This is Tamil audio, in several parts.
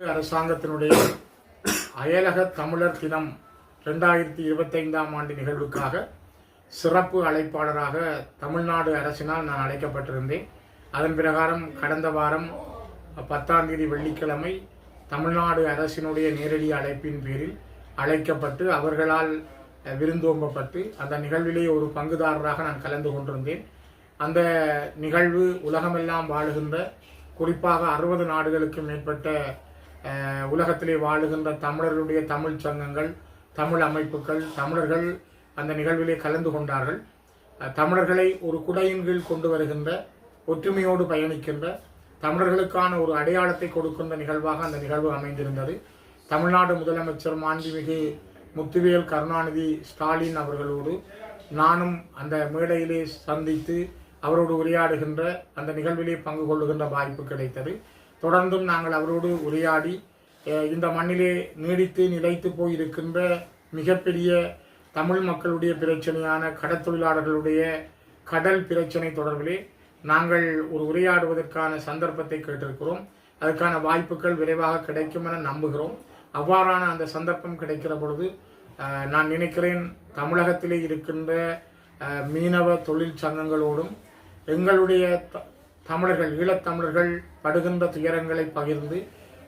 அரசாங்கத்தினுடைய அயலக தமிழர் தினம் ரெண்டாயிரத்தி இருபத்தைந்தாம் ஆண்டு நிகழ்வுக்காக சிறப்பு அழைப்பாளராக தமிழ்நாடு அரசினால் நான் அழைக்கப்பட்டிருந்தேன். அதன் பிரகாரம் கடந்த வாரம் பத்தாம் தேதி வெள்ளிக்கிழமை தமிழ்நாடு அரசினுடைய நேரடி அழைப்பின் பேரில் அழைக்கப்பட்டு அவர்களால் விருந்தோம்பப்பட்டு அந்த நிகழ்விலே ஒரு பங்குதாரராக நான் கலந்து கொண்டிருந்தேன். அந்த நிகழ்வு உலகமெல்லாம் வாழுகின்ற குறிப்பாக அறுபது நாடுகளுக்கு மேற்பட்ட உலகத்திலே வாழுகின்ற தமிழர்களுடைய தமிழ் சங்கங்கள் தமிழ் அமைப்புகள் தமிழர்கள் அந்த நிகழ்விலே கலந்து கொண்டார்கள். தமிழர்களை ஒரு குடையின் கீழ் கொண்டு வருகின்ற ஒற்றுமையோடு பயணிக்கின்ற தமிழர்களுக்கான ஒரு அடையாளத்தை கொடுக்கின்ற நிகழ்வாக அந்த நிகழ்வு அமைந்திருந்தது. தமிழ்நாடு முதலமைச்சர் மாண்புமிகு முத்துவேல் கருணாநிதி ஸ்டாலின் அவர்களோடு நானும் அந்த மேடையிலே சந்தித்து அவரோடு உரையாடுகின்ற அந்த நிகழ்விலே பங்கு கொள்ளுகின்ற வாய்ப்பு கிடைத்தது. தொடர்ந்தும் நாங்கள் அவரோடு உரையாடி இந்த மண்ணிலே நீடித்து நிலைத்து போயிருக்கின்ற மிகப்பெரிய தமிழ் மக்களுடைய பிரச்சனையான கடற்தொழிலாளர்களுடைய கடல் பிரச்சனை தொடர்பிலே நாங்கள் ஒரு உரையாடுவதற்கான சந்தர்ப்பத்தை கேட்டிருக்கிறோம். அதற்கான வாய்ப்புகள் விரைவாக கிடைக்கும் என நம்புகிறோம். அவ்வாறான அந்த சந்தர்ப்பம் கிடைக்கிற பொழுது நான் நினைக்கிறேன் தமிழகத்திலே இருக்கின்ற மீனவ தொழில் சங்கங்களோடும் எங்களுடைய த- தமிழர்கள் ஈழத்தமிழர்கள் படுகின்ற துயரங்களை பகிர்ந்து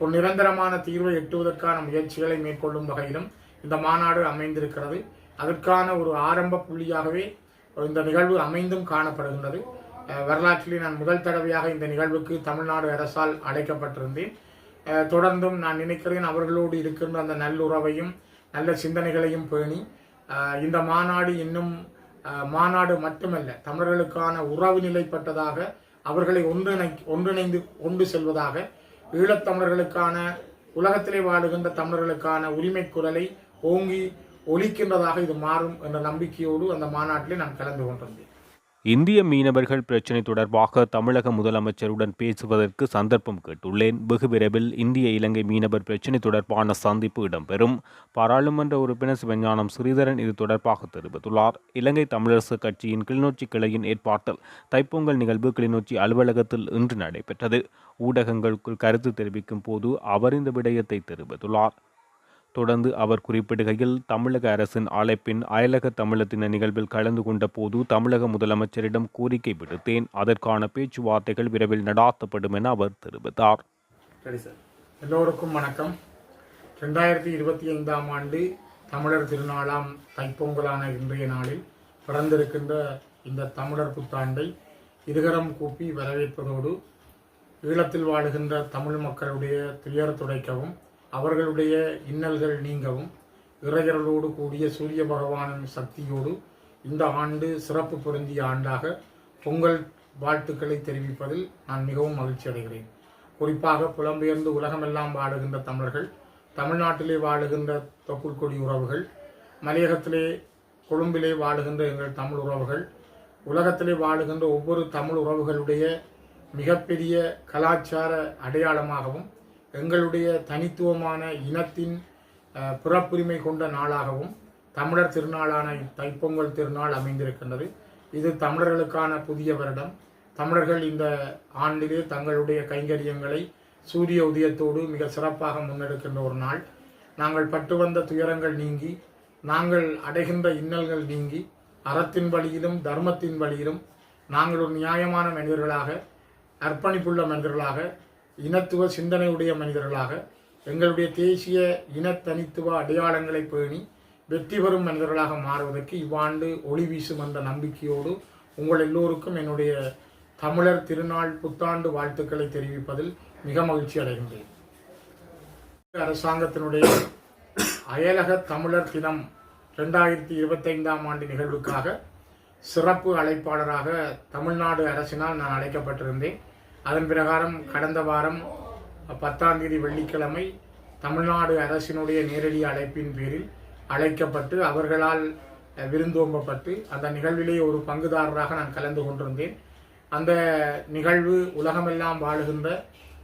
ஒரு நிரந்தரமான தீர்வை எட்டுவதற்கான முயற்சிகளை மேற்கொள்ளும் வகையிலும் இந்த மாநாடு அமைந்திருக்கிறது. அதற்கான ஒரு ஆரம்ப புள்ளியாகவே இந்த நிகழ்வு அமைந்தும் காணப்படுகின்றது. வரலாற்றிலே நான் முதல் தடவையாக இந்த நிகழ்வுக்கு தமிழ்நாடு அரசால் அழைக்கப்பட்டிருந்தேன். தொடர்ந்தும் நான் நினைக்கிறேன் அவர்களோடு இருக்கின்ற அந்த நல்லுறவையும் நல்ல சிந்தனைகளையும் பேணி இந்த மாநாடு இன்னும் மாநாடு மட்டுமல்ல தமிழர்களுக்கான உறவு நிலைப்பட்டதாக அவர்களை ஒன்றிணை ஒன்றிணைந்து கொண்டு செல்வதாக ஈழத்தமிழர்களுக்கான உலகத்திலே வாழுகின்ற தமிழர்களுக்கான உரிமை குரலை ஓங்கி ஒலிக்கின்றதாக இது மாறும் என்ற நம்பிக்கையோடு அந்த மாநாட்டிலே நான் கலந்து கொண்டிருந்தேன் இந்திய மீனவர்கள் பிரச்சினை தொடர்பாக தமிழக முதலமைச்சருடன் பேசுவதற்கு சந்தர்ப்பம் கேட்டுள்ளேன். வெகு விரைவில் இந்திய இலங்கை மீனவர் பிரச்சினை தொடர்பான சந்திப்பு இடம்பெறும். பாராளுமன்ற உறுப்பினர் சிவஞானம் ஸ்ரீதரன் இது தொடர்பாக தெரிவித்துள்ளார். இலங்கை தமிழரசு கட்சியின் கிளிநொச்சி கிளையின் ஏற்பாட்டில் தைப்பொங்கல் நிகழ்வு கிளிநொச்சி அலுவலகத்தில் இன்று நடைபெற்றது. ஊடகங்களுக்குள் கருத்து தெரிவிக்கும் போது அவர் இந்த விடயத்தை தெரிவித்துள்ளார். தொடர்ந்து அவர் குறிப்பிடுகையில் தமிழக அரசின் அழைப்பின் அயலக தமிழத்தின நிகழ்வில் கலந்து கொண்ட போது தமிழக முதலமைச்சரிடம் கோரிக்கை விடுத்தேன். அதற்கான பேச்சுவார்த்தைகள் விரைவில் நடாத்தப்படும் என அவர் தெரிவித்தார். சரி சார். எல்லோருக்கும் வணக்கம். ரெண்டாயிரத்தி இருபத்தி ஐந்தாம் ஆண்டு தமிழர் திருநாளாம் தைப்பொங்கலான இன்றைய நாளில் பிறந்திருக்கின்ற இந்த தமிழர் புத்தாண்டை இருகரம் கூப்பி வரவேற்பதோடு ஈழத்தில் வாழுகின்ற தமிழ் மக்களுடைய துயர் துடைக்கவும் அவர்களுடைய இன்னல்கள் நீங்கவும் இறையர்களோடு கூடிய சூரிய பகவானின் சக்தியோடு இந்த ஆண்டு சிறப்பு பொருந்திய ஆண்டாக பொங்கல் வாழ்த்துக்களை தெரிவிப்பதில் நான் மிகவும் மகிழ்ச்சி அடைகிறேன். குறிப்பாக புலம்பெயர்ந்து உலகமெல்லாம் வாழுகின்ற தமிழர்கள் தமிழ்நாட்டிலே வாழுகின்ற தொப்புள் கொடி உறவுகள் மலையகத்திலே கொழும்பிலே வாழுகின்ற எங்கள் தமிழ் உறவுகள் உலகத்திலே வாழுகின்ற ஒவ்வொரு தமிழ் உறவுகளுடைய மிகப்பெரிய கலாச்சார அடையாளமாகவும் எங்களுடைய தனித்துவமான இனத்தின் பிறப்புரிமை கொண்ட நாளாகவும் தமிழர் திருநாளான தைப்பொங்கல் திருநாள் அமைந்திருக்கின்றது. இது தமிழர்களுக்கான புதிய வருடம். தமிழர்கள் இந்த ஆண்டிலே தங்களுடைய கைங்கரியங்களை சூரிய உதயத்தோடு மிக சிறப்பாக முன்னெடுக்கின்ற ஒரு நாள். நாங்கள் பட்டு வந்த துயரங்கள் நீங்கி நாங்கள் அடைகின்ற இன்னல்கள் நீங்கி அறத்தின் வழியிலும் தர்மத்தின் வழியிலும் நாங்கள் ஒரு நியாயமான மனிதர்களாக அர்ப்பணிப்புள்ள மனிதர்களாக இனத்துவ சிந்தனையுடைய மனிதர்களாக எங்களுடைய தேசிய இனத்தனித்துவ அடையாளங்களை பேணி வெற்றி பெறும் மனிதர்களாக மாறுவதற்கு இவ்வாண்டு ஒளி வீசும் என்ற நம்பிக்கையோடு உங்கள் எல்லோருக்கும் என்னுடைய தமிழர் திருநாள் புத்தாண்டு வாழ்த்துக்களை தெரிவிப்பதில் மிக மகிழ்ச்சி அடைகின்றேன். அரசாங்கத்தினுடைய அயலக தமிழர் தினம் ரெண்டாயிரத்தி இருபத்தைந்தாம் ஆண்டு நிகழ்வுக்காக சிறப்பு அழைப்பாளராக தமிழ்நாடு அரசினால் நான் அழைக்கப்பட்டிருந்தேன். அதன் பிரகாரம் கடந்த வாரம் பத்தாம் தேதி வெள்ளிக்கிழமை தமிழ்நாடு அரசினுடைய நேரடி அழைப்பின் பேரில் அழைக்கப்பட்டு அவர்களால் விருந்தோம்பப்பட்டு அந்த நிகழ்விலே ஒரு பங்குதாரராக நான் கலந்து கொண்டிருந்தேன். அந்த நிகழ்வு உலகமெல்லாம் வாழுகின்ற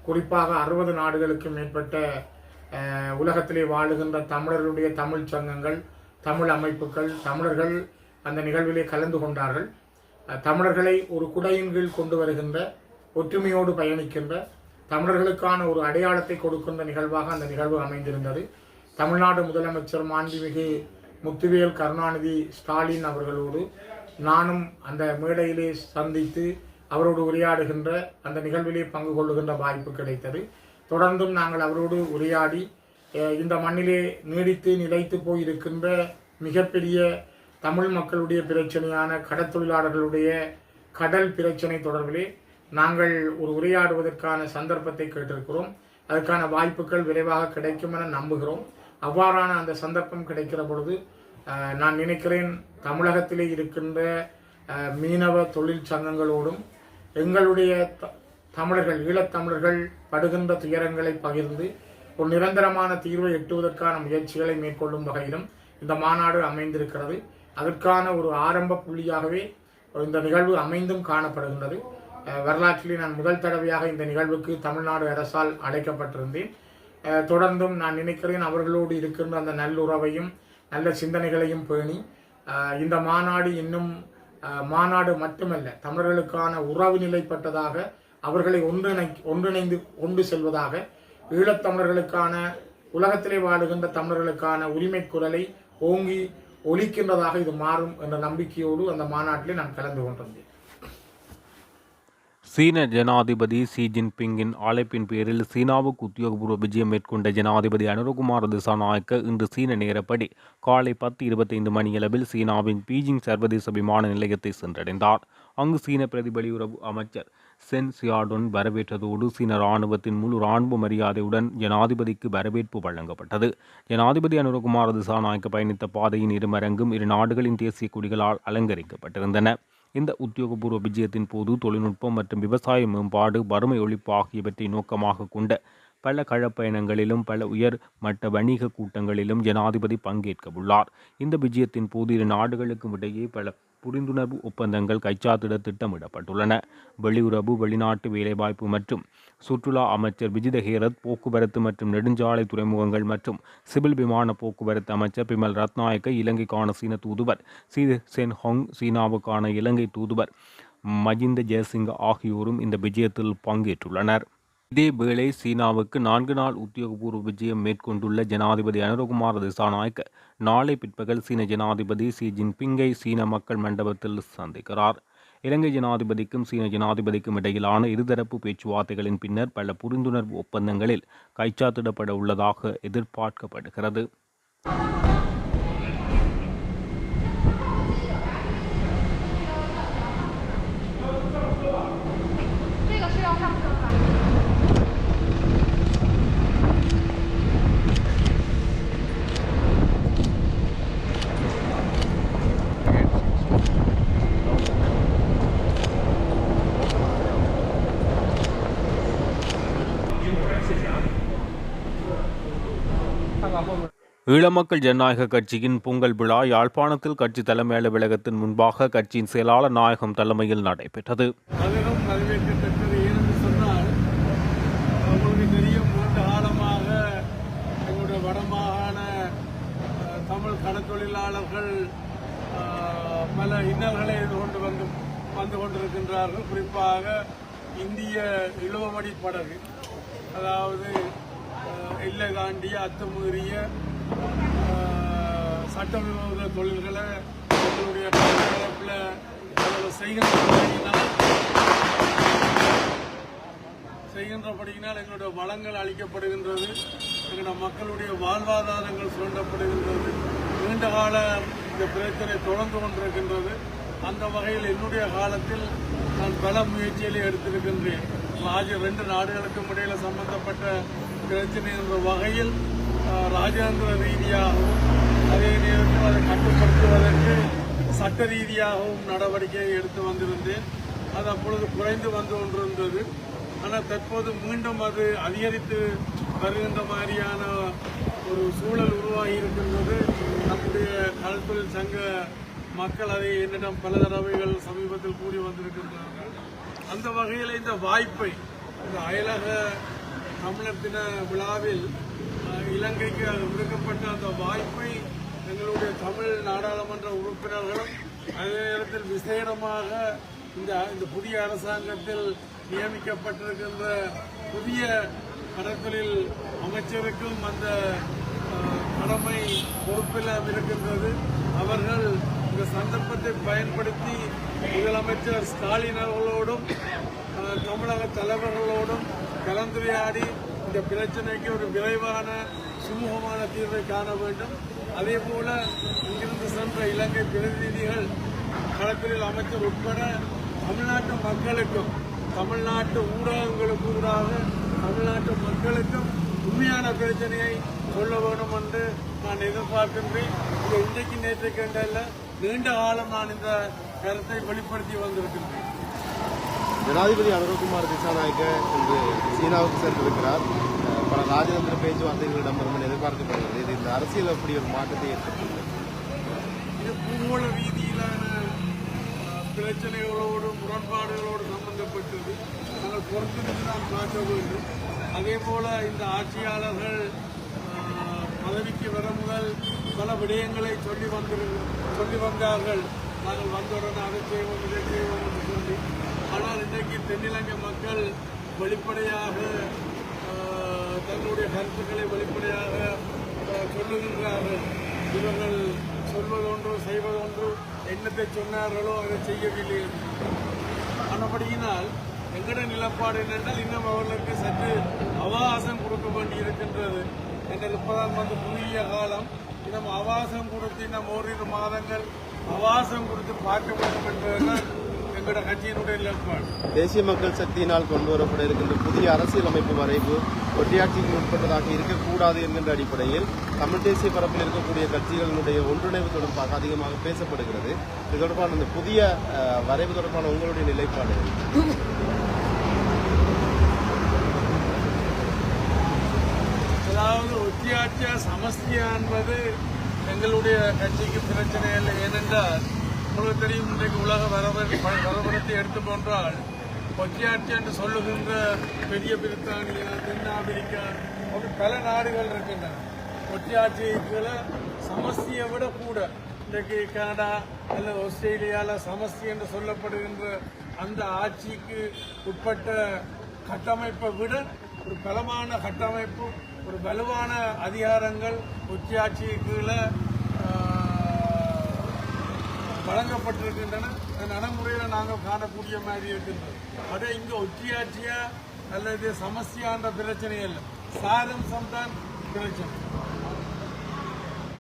குறிப்பாக அறுபது நாடுகளுக்கு மேற்பட்ட உலகத்திலே வாழுகின்ற தமிழர்களுடைய தமிழ் சங்கங்கள் தமிழ் அமைப்புகள் தமிழர்கள் அந்த நிகழ்விலே கலந்து கொண்டார்கள். தமிழர்களை ஒரு குடையின் கீழ் கொண்டு வருகின்ற ஒற்றுமையோடு பயணிக்கின்ற தமிழர்களுக்கான ஒரு அடையாளத்தை கொடுக்கின்ற நிகழ்வாக அந்த நிகழ்வு அமைந்திருந்தது. தமிழ்நாடு முதலமைச்சர் மாண்புமிகு முத்துவேல் கருணாநிதி ஸ்டாலின் அவர்களோடு நானும் அந்த மேடையிலே சந்தித்து அவரோடு உரையாடுகின்ற அந்த நிகழ்விலே பங்கு கொள்ளுகின்ற வாய்ப்பு கிடைத்தது. தொடர்ந்தும் நாங்கள் அவரோடு உரையாடி இந்த மண்ணிலே நீடித்து நிலைத்து போயிருக்கின்ற மிகப்பெரிய தமிழ் மக்களுடைய பிரச்சனையான கடற்தொழிலாளர்களுடைய கடல் பிரச்சனை தொடர்பிலே நாங்கள் ஒரு உரையாடுவதற்கான சந்தர்ப்பத்தை கேட்டிருக்கிறோம். அதற்கான வாய்ப்புகள் விரைவாக கிடைக்கும் என நம்புகிறோம். அவ்வாறான அந்த சந்தர்ப்பம் கிடைக்கிற பொழுது நான் நினைக்கிறேன் தமிழகத்திலே இருக்கின்ற மீனவ தொழில் சங்கங்களோடும் எங்களுடைய த- தமிழர்கள் ஈழத்தமிழர்கள் படுகின்ற துயரங்களை பகிர்ந்து ஒரு நிரந்தரமான தீர்வை எட்டுவதற்கான முயற்சிகளை மேற்கொள்ளும் வகையிலும் இந்த மாநாடு அமைந்திருக்கிறது. அதற்கான ஒரு ஆரம்ப புள்ளியாகவே இந்த நிகழ்வு அமைந்தும் காணப்படுகின்றது. வரலாற்றிலே நான் முதல் தடவையாக இந்த நிகழ்வுக்கு தமிழ்நாடு அரசால் அழைக்கப்பட்டிருந்தேன். தொடர்ந்தும் நான் நினைக்கிறேன் அவர்களோடு இருக்கின்ற அந்த நல்லுறவையும் நல்ல சிந்தனைகளையும் பேணி இந்த மாநாடு இன்னும் மாநாடு மட்டுமல்ல தமிழர்களுக்கான உறவு நிலைப்பட்டதாக அவர்களை ஒன்றிணை ஒன்றிணைந்து கொண்டு செல்வதாக ஈழத்தமிழர்களுக்கான உலகத்திலே வாழுகின்ற தமிழர்களுக்கான உரிமை குரலை ஓங்கி ஒலிக்கின்றதாக இது மாறும் என்ற நம்பிக்கையோடு அந்த மாநாட்டிலே நான் கலந்து கொண்டிருந்தேன். சீன ஜனாதிபதி ஷி ஜின்பிங்கின் அழைப்பின் பேரில் சீனாவுக்கு உத்தியோகபூர்வ விஜயம் மேற்கொண்ட ஜனாதிபதி அனுரகுமார் திசாநாயக்க இன்று சீன நேரப்படி காலை பத்து இருபத்தைந்து மணியளவில் சீனாவின் பீஜிங் சர்வதேச விமான நிலையத்தை சென்றடைந்தார். அங்கு சீன பிரதிபலியுறவு அமைச்சர் சென் சியாடொன் வரவேற்றதோடு சீன இராணுவத்தின் முழு இராணுவ மரியாதையுடன் ஜனாதிபதிக்கு வரவேற்பு வழங்கப்பட்டது. ஜனாதிபதி அனுரகுமார் திசாநாயக்க பயணித்த பாதையின் இருமரங்கும் இரு நாடுகளின் தேசிய கொடிகளால் அலங்கரிக்கப்பட்டிருந்தன. இந்த உத்தியோகபூர்வ விஜயத்தின் போது தொழில்நுட்பம் மற்றும் விவசாய மேம்பாடு வறுமை ஒழிப்பு ஆகியவற்றை நோக்கமாக கொண்ட பல களப்பயணங்களிலும் பல உயர் மட்ட வணிக கூட்டங்களிலும் ஜனாதிபதி பங்கேற்க உள்ளார் இந்த விஜயத்தின் போது இரு நாடுகளுக்கும் இடையே பல புரிந்துணர்வு ஒப்பந்தங்கள் கைச்சாத்திட திட்டமிடப்பட்டுள்ளன. வெளியுறவு வெளிநாட்டு வேலைவாய்ப்பு மற்றும் சுற்றுலா அமைச்சர் விஜித ஹேரத் போக்குவரத்து மற்றும் நெடுஞ்சாலை துறைமுகங்கள் மற்றும் சிவில் விமான போக்குவரத்து அமைச்சர் பிமல் ரத்நாயக்க இலங்கைக்கான சீன தூதுவர் சி. சென். ஹொங் சீனாவுக்கான இலங்கை தூதுவர் மஜிந்த ஜெயசிங்க ஆகியோரும் இந்த விஜயத்தில் பங்கேற்றுள்ளனர். இதேவேளை சீனாவுக்கு நான்கு நாள் உத்தியோகபூர்வ விஜயம் மேற்கொண்டுள்ள ஜனாதிபதி அனுரகுமார் திசாநாயக்க நாளை பிற்பகல் சீன ஜனாதிபதி ஷி ஜின்பிங்கை சீன மக்கள் மண்டபத்தில் சந்திக்கிறார். இலங்கை ஜனாதிபதிக்கும் சீன ஜனாதிபதிக்கும் இடையிலான இருதரப்பு பேச்சுவார்த்தைகளின் பின்னர் பல புரிந்துணர்வு ஒப்பந்தங்களில் கைச்சாத்திடப்பட உள்ளதாக எதிர்பார்க்கப்படுகிறது. ஈழமக்கள் ஜனநாயக கட்சியின் பொங்கல் விழா யாழ்ப்பாணத்தில் கட்சி தலைமை அலுவலகத்தின் முன்பாக கட்சியின் செயலாளர் நாயகம் தலைமையில் நடைபெற்றது. அதிலும் சொன்னால் வடமாகாண தமிழ் கடற்தொழிலாளர்கள் பல இன்னல்களை எதிர்கொண்டு வந்து வந்து கொண்டிருக்கின்றார்கள். குறிப்பாக இந்திய இழுவமடி படகு. அதாவது அஹ், எல்லை தாண்டிய அத்துமீறிய அஹ், சட்டவிரோத தொழில்களை எங்களுடைய கடற்பரப்பில் அவர்கள் செய்கின்றபடியினால் செய்கின்றபடியினால் எங்களுடைய வளங்கள் அளிக்கப்படுகின்றது எங்களுடைய மக்களுடைய வாழ்வாதாரங்கள் சுரண்டப்படுகின்றது நீண்ட கால இந்த பிரச்சனை தொடர்ந்து கொண்டிருக்கின்றது அந்த வகையில் என்னுடைய காலத்தில் நான் பல முயற்சிகளை எடுத்திருக்கின்றேன். ஆகிய ரெண்டு நாடுகளுக்கும் இடையில சம்பந்தப்பட்ட பிரச்சனை என்ற வகையில் அஹ், ராஜதந்திர ரீதியாகவும் அதே நேரத்தில் அதை கட்டுப்படுத்துவதற்கு சட்ட ரீதியாகவும் நடவடிக்கை எடுத்து வந்திருந்தேன். அது அப்பொழுது குறைந்து வந்து கொண்டிருந்தது. ஆனால் தற்போது மீண்டும் அது அதிகரித்து வருகின்ற மாதிரியான ஒரு சூழல் உருவாகி இருக்கின்றது. நம்முடைய கல்தொழில் சங்க மக்கள் அதை என்னிடம் பல தடவைகள் சமீபத்தில் கூறி வந்திருக்கின்றார்கள். அந்த வகையில் இந்த வாய்ப்பை இந்த அயலக தமிழர் தின விழாவில் இலங்கைக்கு விடுக்கப்பட்ட அந்த வாய்ப்பை எங்களுடைய தமிழ் நாடாளுமன்ற உறுப்பினர்களும் அதே நேரத்தில் விசேடமாக இந்த இந்த புதிய அரசாங்கத்தில் நியமிக்கப்பட்டிருக்கின்ற புதிய கடற்தொழில் அமைச்சருக்கும் அந்த கடமை பொறுப்பில் இருக்கின்றது. அவர்கள் இந்த சந்தர்ப்பத்தை பயன்படுத்தி முதலமைச்சர் ஸ்டாலின் அவர்களோடும் தமிழக தலைவர்களோடும் கலந்துரையாடி இந்த பிரச்சனைக்கு ஒரு விரைவான சுமூகமான தீர்வை காண வேண்டும். அதே போல இங்கிருந்து சென்ற இலங்கை பிரதிநிதிகள் களத்தில் அமைச்சர் உட்பட தமிழ்நாட்டு மக்களுக்கும் தமிழ்நாட்டு ஊடகங்களுக்கு ஊடாக தமிழ்நாட்டு மக்களுக்கும் உண்மையான பிரச்சனையை சொல்ல வேண்டும் என்று நான் எதிர்பார்க்கின்றேன். இது இன்றைக்கு நேற்று கண்டல்ல நீண்ட காலம் நான் இந்த கருத்தை வெளிப்படுத்தி வந்திருக்கின்றேன். ஜனாதிபதி அனுரகுமார் திசாநாயக்க இன்று சீனாவுக்கு சென்றிருக்கிறார். பல ராஜதந்திர பேச்சுவார்த்தைகளிடமிருந்து எதிர்பார்க்கப்படுகிறது. இது இந்த அரசியல் அப்படி ஒரு மாற்றத்தை ஏற்படுத்துகிறது. இது பூகோள ரீதியிலான பிரச்சனைகளோடு முரண்பாடுகளோடு சம்பந்தப்பட்டது. நாங்கள் பொறுத்திருந்து நாம் பார்க்க வேண்டும். அதே போல இந்த ஆட்சியாளர்கள் பதவிக்கு வர முதல் பல விடயங்களை சொல்லி வந்திரு சொல்லி வந்தார்கள். நாங்கள் வந்தவுடன் அதை செய்வோம் இதை செய்வோம் என்று சொல்லி ஆனால் இன்றைக்கு தென்னிலங்கை மக்கள் வெளிப்படையாக தங்களுடைய கருத்துக்களை வெளிப்படையாக சொல்லுகின்றார்கள். இவர்கள் சொல்வதொன்று செய்வதொன்று என்னத்தை சொன்னார்களோ அதை செய்யவில்லை என்று. ஆனபடியினால் எங்கட நிலப்பாடு என்னென்றால் இன்னும் அவர்களுக்கு சற்று அவகாசம் கொடுக்க வேண்டி இருக்கின்றது எங்கள் இப்பதான் வந்து குறுகிய காலம். இன்னும் அவகாசம் கொடுத்து இன்னும் ஓரிரு மாதங்கள் அவகாசம் கொடுத்து பார்க்க வேண்டும் என்பதுதான் தேசிய மக்கள் சக்தியினால் கொண்டு வரப்பட இருக்கின்ற புதிய அரசியல் அமைப்பு வரைவு ஒட்டியாட்சிக்கு உட்பட்டதாக இருக்கக்கூடாது என்கின்ற அடிப்படையில் தமிழ் தேசிய பரப்பில் இருக்கக்கூடிய கட்சிகளினுடைய ஒன்றிணைவு தொடர்பாக அதிகமாக பேசப்படுகிறது. இது தொடர்பான இந்த புதிய வரைவு தொடர்பான உங்களுடைய நிலைப்பாடு அதாவது ஒத்தியாட்சியா சமஸ்தியா என்பது எங்களுடைய கட்சிக்கு பிரச்சனை இல்லை. ஏனென்றால் உங்களுக்கு தெரியும் இன்றைக்கு உலக வரவரத்தை எடுத்து போன்றால் கொச்சியாட்சி என்று சொல்லுகின்ற பெரிய பிரித்தானியா தென்னாப்பிரிக்கா அப்படி பல நாடுகள் இருக்கின்றன. ஒத்தியாட்சிகளை சமஸ்தியை விட கூட இன்றைக்கு கனடா அல்லது ஆஸ்திரேலியாவில் சமஸ்தி என்று சொல்லப்படுகின்ற அந்த ஆட்சிக்கு உட்பட்ட கட்டமைப்பை விட ஒரு பலமான கட்டமைப்பு ஒரு வலுவான அதிகாரங்கள் ஒத்தியாட்சி வழங்கப்பட்டிருக்கின்றன. அந்த நடைமுறையில் நாங்கள் காணக்கூடிய மாதிரி இருக்கின்றது. அதே இங்கே ஒற்றியாட்சியா அல்லது சமஸ்தியான்ற பிரச்சனை இல்லை. சாரம்சம் தான் பிரச்சனை.